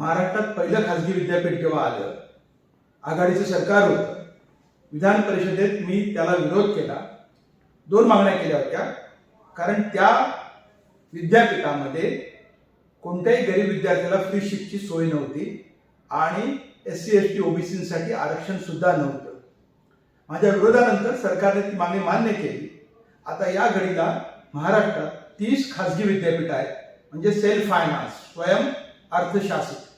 महाराष्ट्रात पहिलं खासगी विद्यापीठ जेव्हा आलं? आघाडीचं सरकार होतं. विधान परिषदेत मी त्याला विरोध केला. दोन मागण्या केल्या होत्या. कारण त्या विद्यापीठामध्ये कोणत्याही गरीब विद्यार्थ्याला फ्री शिपची सोय नव्हती आणि एस सी एस टी ओबीसीसाठी आरक्षण सुद्धा नव्हतं. माझ्या विरोधानंतर सरकारने ती मागणी मान्य केली. आता या घडीला महाराष्ट्रात तीस खासगी विद्यापीठ आहेत. म्हणजे सेल्फ फायनान्स स्वयं अर्थशासित.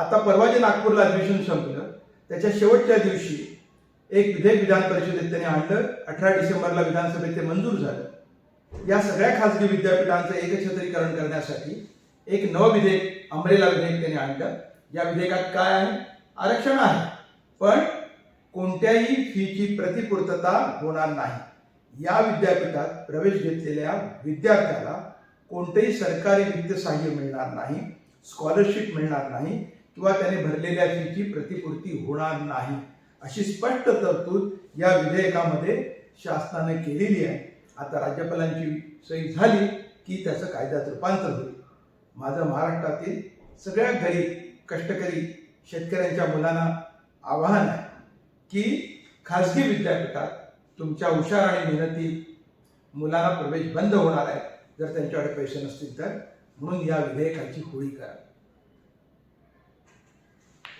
आता परवा जे नागपूरला अधिवेशन संपलं त्याच्या शेवटच्या दिवशी एक विधेयक विधान परिषदेत त्यांनी आणलं. अठरा डिसेंबरला विधानसभेत ते मंजूर झालं. या सगळ्या खाजगी विद्यापीठांचं एकछत्रीकरण करण्यासाठी एक नवं विधेयक अमरेला विधेयक त्यांनी आणलं. या विधेयकात काय आहे? आरक्षण आहे. पण कोणत्याही फीची प्रतिपूर्तता होणार नाही. या विद्यापीठात प्रवेश घेतलेल्या विद्यार्थ्याला कोणतेही सरकारी वित्त सहाय्य मिळणार नाही स्कॉलरशिप मिळणार नाही. किंवा त्याने भरलेल्या फीची प्रतिपूर्ती होणार नाही. अशी स्पष्ट तरतूद या विधेयकामध्ये शासनाने केलेली आहे. आता राज्यपालांची सही झाली की त्याचं कायद्यात रूपांतर होईल. माझं महाराष्ट्रातील सगळ्या गरीब कष्टकरी शेतकऱ्यांच्या मुलांना आवाहन आहे की खाजगी विद्यापीठात तुमच्या हुशार आणि मेहनती मुलांना प्रवेश बंद होणार आहे. जर त्यांच्याकडे पैसे नसतील तर म्हणून या विधेयकाची होळी करा.